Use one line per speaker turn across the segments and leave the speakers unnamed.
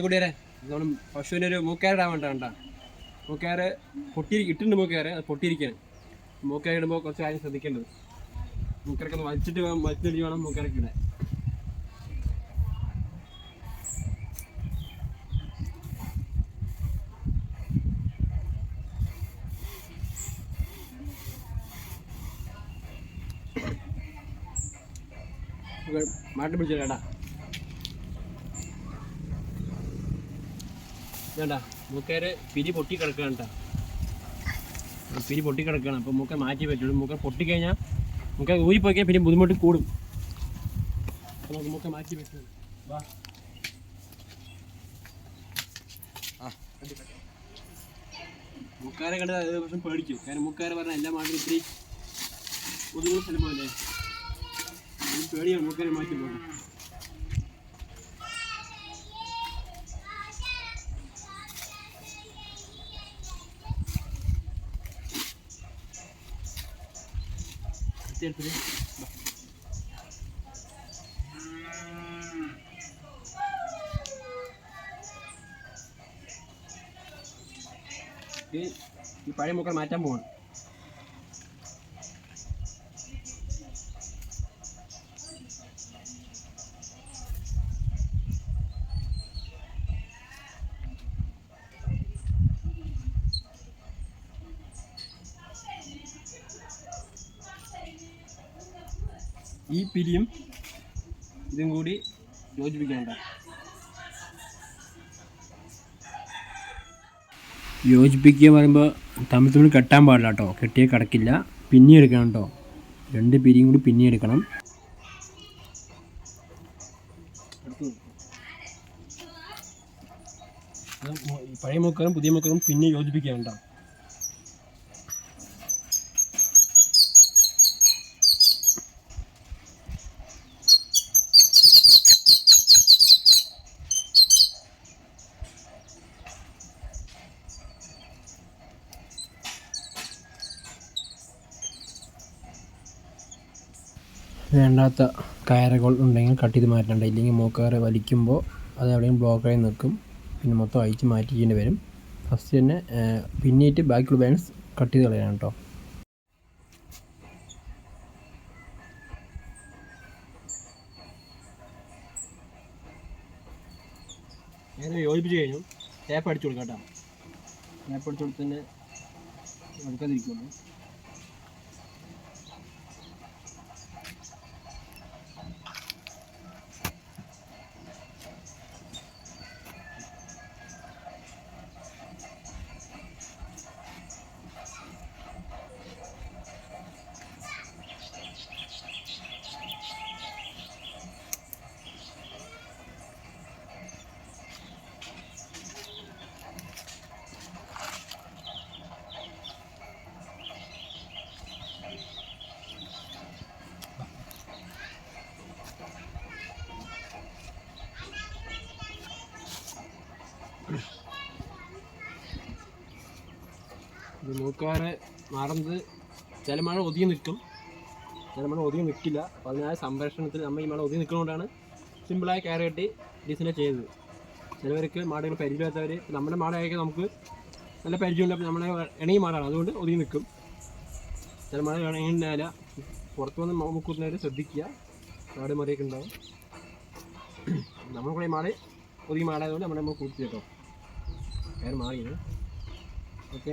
കൂടിയാരെ നമ്മൾ പശുവിന് ഒരു മൂക്കയറിടാൻ വേണ്ട വേണ്ട പൊട്ടി ഇട്ടിട്ടുണ്ട് മൂക്കയറ് അത് പൊട്ടിയിരിക്കുകയാണ് മൂക്കയർ ഇടുമ്പോൾ കുറച്ച് കാര്യം ശ്രദ്ധിക്കേണ്ടത്. മൂക്കരൊക്കെ ഒന്ന് വലിച്ചിട്ട് വലിച്ചിട്ട് വേണം മൂക്കാരൊക്കെ ഇടാൻ. മാറ്റി പിടിച്ചിടാ വേണ്ട മൂക്കേര് പിരി പൊട്ടി കിടക്കുകയാണ് കേട്ടോ. പിരി പൊട്ടി കിടക്കുകയാണ് അപ്പോൾ മൂക്ക മാറ്റി പറ്റുള്ളൂ. മൂക്ക പൊട്ടിക്കഴിഞ്ഞാൽ മൂക്ക ഊരിപ്പോയി കഴിഞ്ഞാൽ പിന്നെ ബുദ്ധിമുട്ട് കൂടും. അപ്പോൾ നമുക്ക് മൂക്ക മാറ്റി പറ്റുള്ളൂ. വാ. മുക്കാരെ കണ്ട് അത് പക്ഷെ പേടിക്കും. കാരണം മുക്കാരെ പറഞ്ഞാൽ എല്ലാ മാത്രം ഇത്തിരി ഒതുങ്ങുന്ന സ്ഥലം പോലെ. പേടിയാണ് മുക്കാരെ മാറ്റി പോകും എടുത്തിട്ട്. ഈ ഈ പഴയ മുക്കൾ മാറ്റാൻ പോകണം ഈ പിരിയും ഇതും കൂടി യോജിപ്പിക്കേണ്ട. യോജിപ്പിക്കുക പറയുമ്പോൾ തമ്മിൽ തമ്മിൽ കെട്ടാൻ പാടില്ല കേട്ടോ. കെട്ടിയാൽ കിടക്കില്ല. പിന്നെ എടുക്കണം കേട്ടോ. രണ്ട് പിരിയും കൂടി പിന്നെ എടുക്കണം. പഴയ മുക്കറും പുതിയ മുക്കറും പിന്നെ യോജിപ്പിക്കാൻ കേട്ടോ വേണ്ടാത്ത കയറുകൾ ഉണ്ടെങ്കിൽ കട്ട് ചെയ്ത് മാറ്റേണ്ട. ഇല്ലെങ്കിൽ മൂക്കയറ് വലിക്കുമ്പോൾ അത് എവിടെയും ബ്ലോക്കായി നിൽക്കും. പിന്നെ മൊത്തം അഴിച്ച് മാറ്റിക്കേണ്ടി വരും. ഫസ്റ്റ് തന്നെ പിന്നീട്ട് ബാക്കിയുള്ള ബാലൻസ് കട്ട് ചെയ്ത് കളയണം കേട്ടോ. ഞാൻ യോജിപ്പിച്ച് കഴിഞ്ഞു. ടേപ്പ് അടിച്ചു കൊടുക്കാം കേട്ടോ ടേപ്പ് അടിച്ചു കൊടുത്തിട്ട് എടുക്കാതിരിക്കുള്ളൂ ഇത് മൂക്കാറ് മറന്ന് ചില മഴ ഒതുങ്ങി നിൽക്കും. ചില മഴ ഒതുങ്ങി നിൽക്കില്ല. അപ്പോൾ അതിനായ സംരക്ഷണത്തിൽ നമ്മൾ ഈ മഴ ഒതുങ്ങി നിൽക്കുന്നതുകൊണ്ടാണ് സിമ്പിളായി കയർ കെട്ടി ഡിസൈനെ ചെയ്തത്. ചിലവർക്ക് മാടുകൾ പരിചയമില്ലാത്തവർ നമ്മുടെ മാടായൊക്കെ നമുക്ക് നല്ല പരിചയമുണ്ട് അപ്പോൾ നമ്മളെ ഇണങ്ങി മാടാണ്. അതുകൊണ്ട് ഒതുങ്ങി നിൽക്കും. ചില മഴ ഇണങ്ങില്ല പുറത്തു വന്ന് മുക്കുന്നവർ ശ്രദ്ധിക്കുക. മാട് മറിയൊക്കെ ഉണ്ടാവും. നമ്മുടെ കൂടെ മാട് ഒതുങ്ങി മാടായതുകൊണ്ട് നമ്മുടെ നമ്മൾ കൂട്ടി കേട്ടോ കയർ മാറിയത് ഓക്കെ.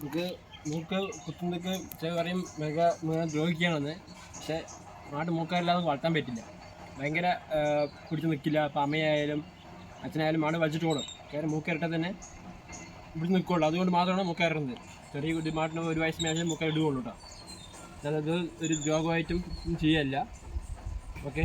നമുക്ക് മൂക്ക് കുത്തുന്നതൊക്കെ ചില പറയും മൃഗ ദ്രോഹിക്കുകയാണെന്ന്. പക്ഷെ നാട്ട് മൂക്കാരില്ലാതെ വളർത്താൻ പറ്റില്ല. ഭയങ്കര പിടിച്ച് നിൽക്കില്ല അപ്പം അമ്മയായാലും അച്ഛനായാലും ആട് വലിച്ചിട്ട് ഓടും. കാരണം മൂക്കരട്ടെ തന്നെ പിടിച്ച് നിൽക്കുള്ളൂ അതുകൊണ്ട് മാത്രമാണ് മൂക്കയറുന്നത് ചെറിയ കുട്ടി മാട്ടിന് ഒരു വയസ്സ് മേശം മൂക്കര ഇടുകയുള്ളൂ കേട്ടോ. അതായത് ഒരു രോഗമായിട്ടും ചെയ്യല്ല. ഓക്കെ?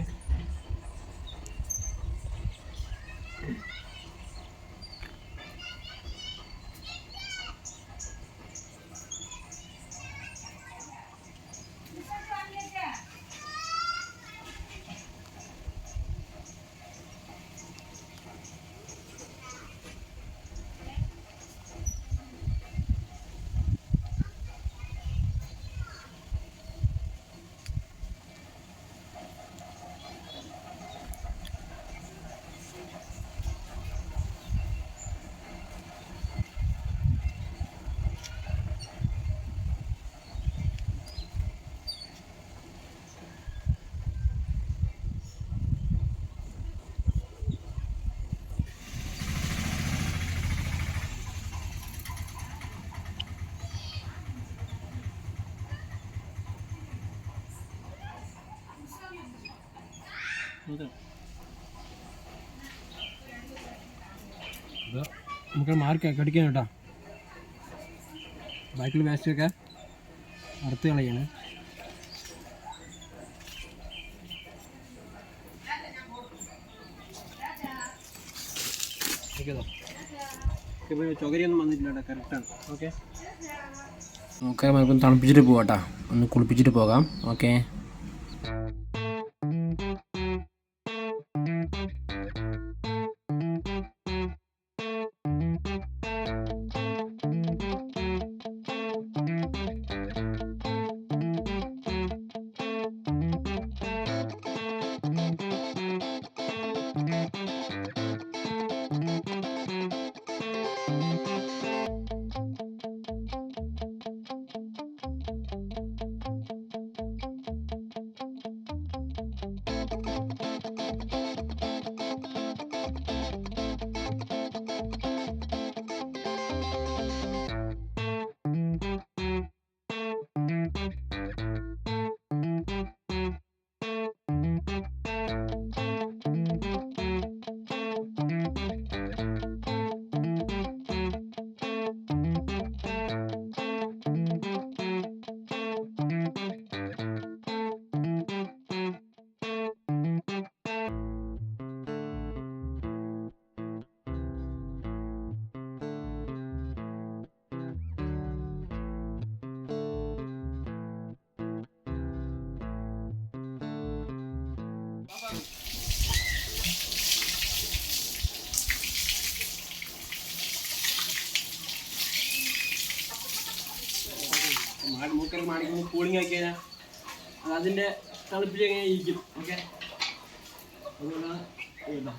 നമുക്ക് മാർക്ക് കടിക്കാൻ കേട്ടോ. ബാക്കിൽ വേസ്റ്റൊക്കെ അറുത്ത് കളയാണ്. ചുകരിയൊന്നും വന്നിട്ടില്ല കറക്റ്റാണ് ഓക്കെ
നമുക്ക് തണുപ്പിച്ചിട്ട് പോവാട്ടാ ഒന്ന് കുളിപ്പിച്ചിട്ട് പോകാം. ഓക്കെ
മൂക്കറി മാണിക്കുമ്പോൾ കൂളിംഗ് ആക്കി കഴിഞ്ഞാൽ അത് അതിന്റെ തണുപ്പിൽ എങ്ങനെ ഇരിക്കും ഓക്കെ അതുകൊണ്ടാണ് ഇതാ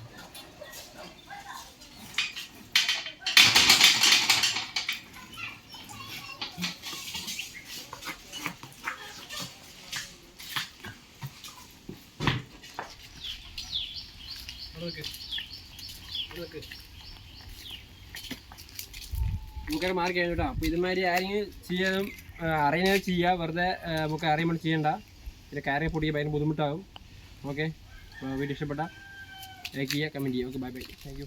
നമുക്കത് മാർക്ക് കഴിഞ്ഞു അപ്പോൾ ഇതുമാതിരി ആരെങ്കിലും ചെയ്യാനും അറിയുന്നത് ചെയ്യുക വെറുതെ നമുക്ക് അറിയുമ്പോൾ ചെയ്യണ്ട. പിന്നെ കയറി പൊടിക്കുക ഭയങ്കര ബുദ്ധിമുട്ടാകും. ഓക്കെ വീഡിയോ ഇഷ്ടപ്പെട്ട ലൈക്ക് ചെയ്യുക കമന്റ് ചെയ്യുക. Okay bye bye thank